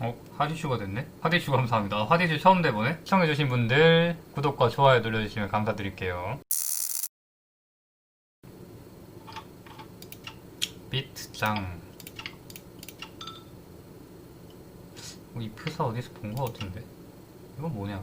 어? 하디슈가 됐네? 하디슈 감사합니다. 아, 하디슈 처음 돼보네? 시청해주신 분들 구독과 좋아요 눌러주시면 감사드릴게요. 비트장 어, 이 프사 어디서 본 거 같은데? 이건 뭐냐?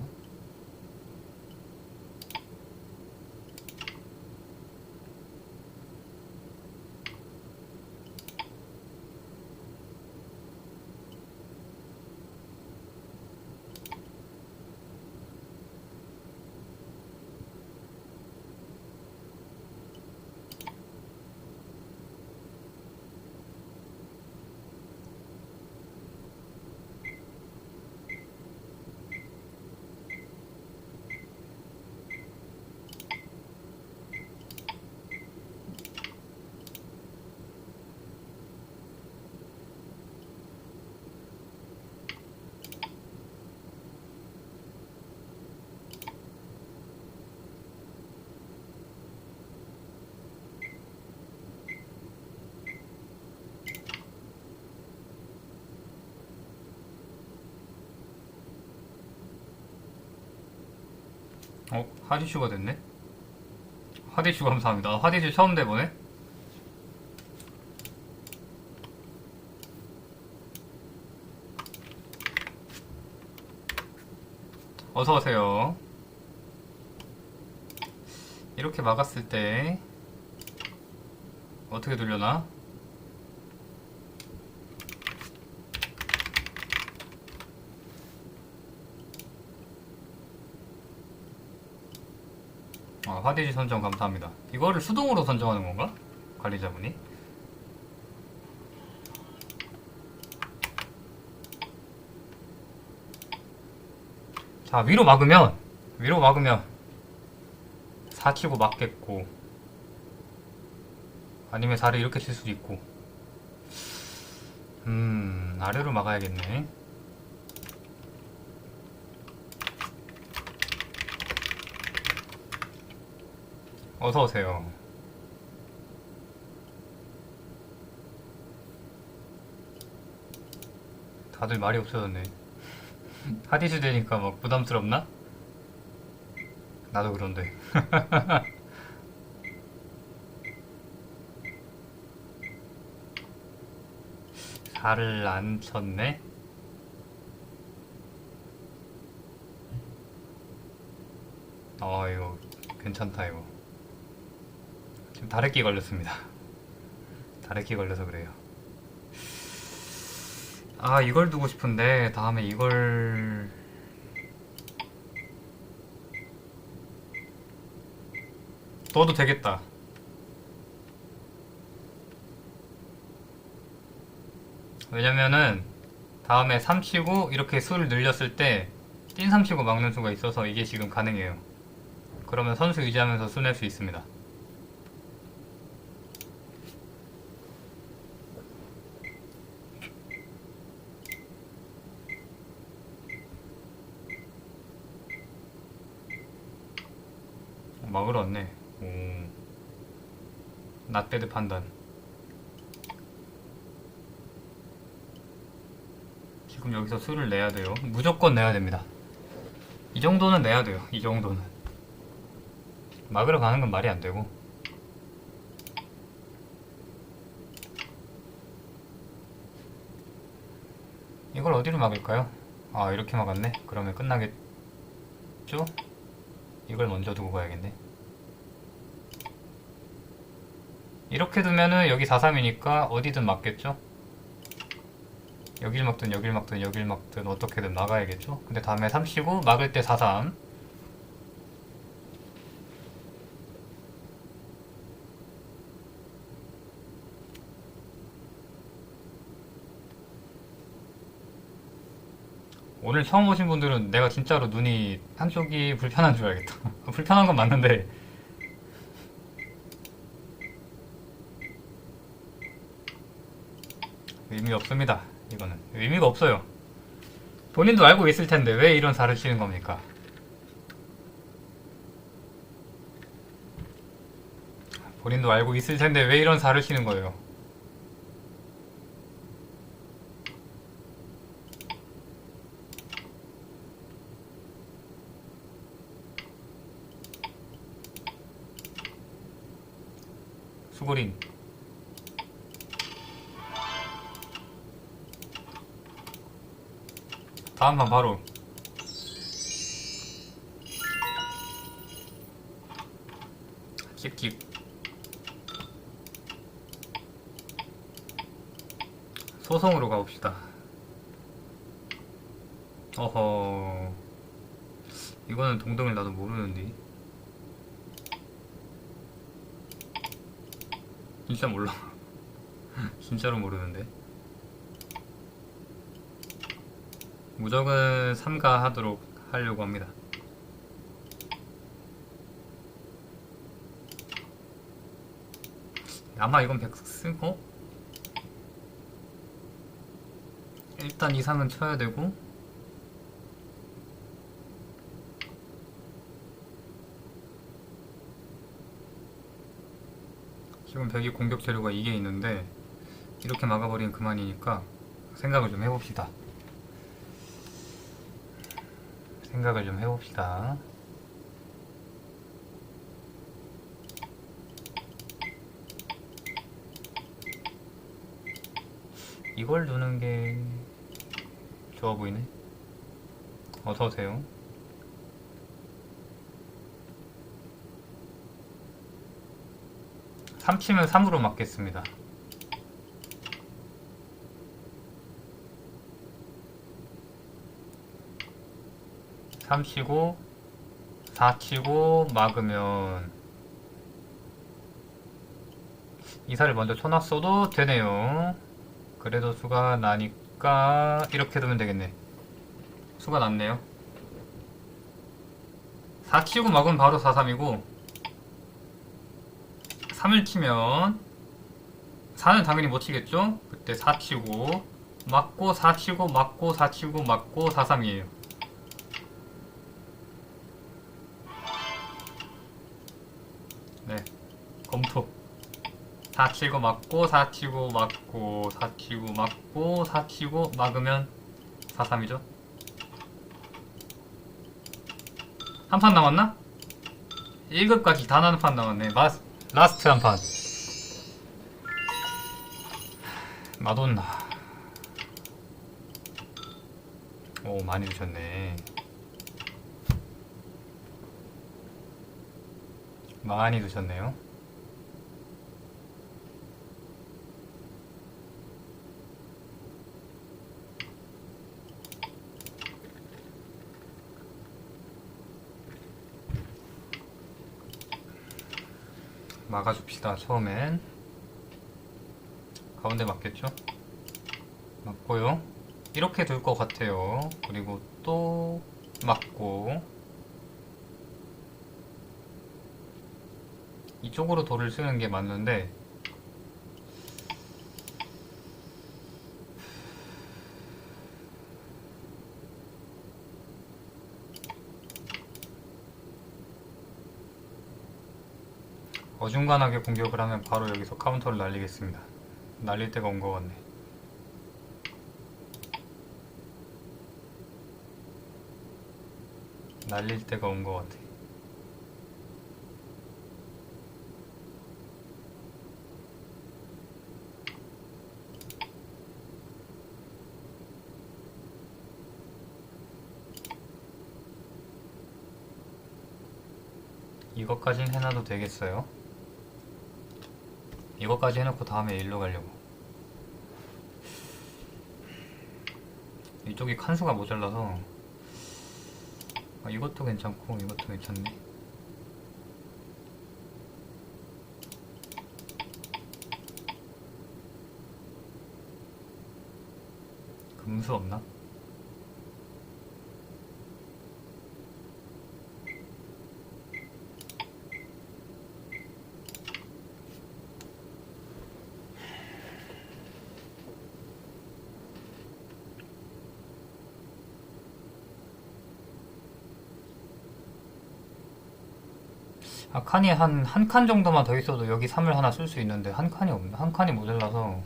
어? 하디슈가 됐네? 하디슈 감사합니다. 아, 하디슈 처음 돼보네? 어서오세요. 이렇게 막았을 때, 어떻게 돌려나? 화대지 선정 감사합니다. 이거를 수동으로 선정하는 건가? 관리자분이? 자, 위로 막으면, 위로 막으면, 4 치고 막겠고, 아니면 4를 이렇게 칠 수도 있고, 음, 아래로 막아야겠네. 어서 오세요. 다들 말이 없어졌네. 하디스 되니까 막 부담스럽나? 나도 그런데. 살을 안 쳤네? 어, 이거 괜찮다, 이거. 다래끼 걸렸습니다. 다래끼 걸려서 그래요. 아, 이걸 두고 싶은데, 다음에 이걸. 넣어도 되겠다. 왜냐면은, 다음에 3 치고, 이렇게 수를 늘렸을 때, 찐 3 치고 막는 수가 있어서 이게 지금 가능해요. 그러면 선수 유지하면서 수낼 수 있습니다. 막으러 왔네. 오. 낫배드 판단. 지금 여기서 수를 내야 돼요. 무조건 내야 됩니다. 이 정도는 내야 돼요. 이 정도는. 막으러 가는 건 말이 안 되고. 이걸 어디로 막을까요? 아, 이렇게 막았네? 그러면 끝나겠죠? 이걸 먼저 두고 가야겠네. 이렇게 두면은 여기 4-3이니까 어디든 맞겠죠? 여길 막든 여길 막든 여길 막든 어떻게든 막아야겠죠? 근데 다음에 3 쉬고 막을 때 4-3 오늘 처음 오신 분들은 내가 진짜로 눈이 한쪽이 불편한 줄 알겠다. 불편한 건 맞는데 의미 없습니다. 이거는 의미가 없어요. 본인도 알고 있을 텐데 왜 이런 사를 치는 겁니까? 본인도 알고 있을 텐데 왜 이런 사를 치는 거예요? 수고링 다음 판 바로. 찍찍 소송으로 가봅시다. 어허. 이거는 동등을 나도 모르는데. 진짜 몰라. 진짜로 모르는데 무적은 삼가하도록 하려고 합니다 아마 이건 백승호? 일단 이상은 쳐야 되고 지금 벽이 공격 재료가 이게 있는데 이렇게 막아버리면 그만이니까 생각을 좀 해봅시다 생각을 좀 해봅시다 이걸 두는 게 좋아 보이네. 어서 오세요. 삼치면 3으로 맞겠습니다. 삼 치고 4 치고 막으면 이사를 먼저 쳐놨어도 되네요. 그래도 수가 나니까 이렇게 두면 되겠네. 수가 났네요. 4 치고 막으면 바로 4, 3이고 3을 치면 4는 당연히 못 치겠죠? 그때 4 치고 맞고 4 치고 맞고 4 치고 맞고 4, 3이에요. 검토. 4 치고 맞고 4 치고 맞고 4 치고 맞고 4 치고 막으면 4, 3이죠. 한판 남았나? 1급까지 단 한 판 남았네. 마스, 라스트 한 판. 마돈나. 오, 많이 주셨네. 많이 주셨네요. 막아줍시다 처음엔. 가운데 맞겠죠? 맞고요. 이렇게 둘것 같아요. 그리고 또 맞고. 이쪽으로 돌을 쓰는 게 맞는데 어중간하게 공격을 하면 바로 여기서 카운터를 날리겠습니다. 날릴 때가 온 것 같네. 날릴 때가 온 것 같아. 이것까진 해놔도 되겠어요? 이것까지 해놓고 다음에 일로 가려고. 이쪽이 칸수가 모자라서. 아, 이것도 괜찮고 이것도 괜찮네. 금수 없나? 아, 칸이 한, 한 칸 정도만 더 있어도 여기 3을 하나 쓸 수 있는데, 한 칸이 없네. 한 칸이 모자라서.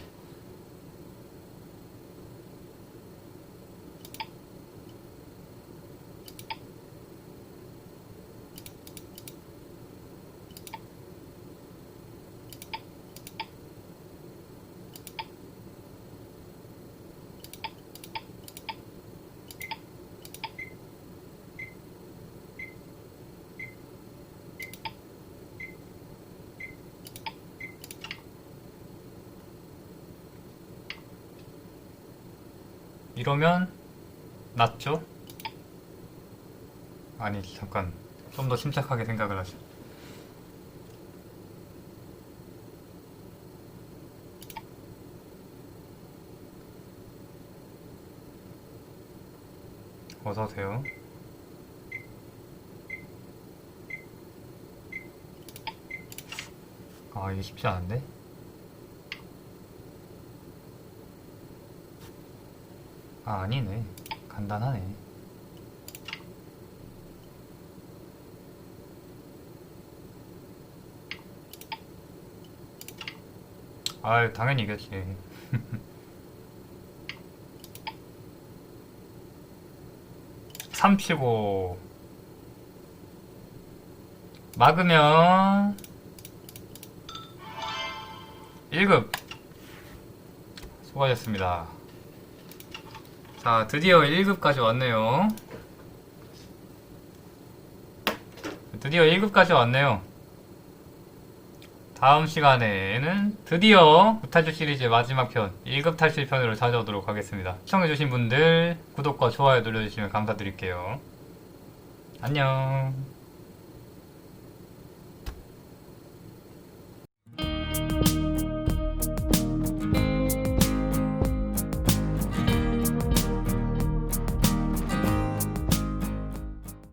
이러면 낫죠? 아니 잠깐 좀 더 침착하게 생각을 하죠. 어서 오세요. 아 이게 쉽지 않은데? 아 아니네. 간단하네. 아 당연히 이겼지. 삼치고 막으면 1급. 수고하셨습니다 자 드디어 1급까지 왔네요. 드디어 1급까지 왔네요. 다음 시간에는 드디어 구탈주 시리즈 마지막 편 1급 탈출 편으로 찾아오도록 하겠습니다. 시청해주신 분들 구독과 좋아요 눌러주시면 감사드릴게요. 안녕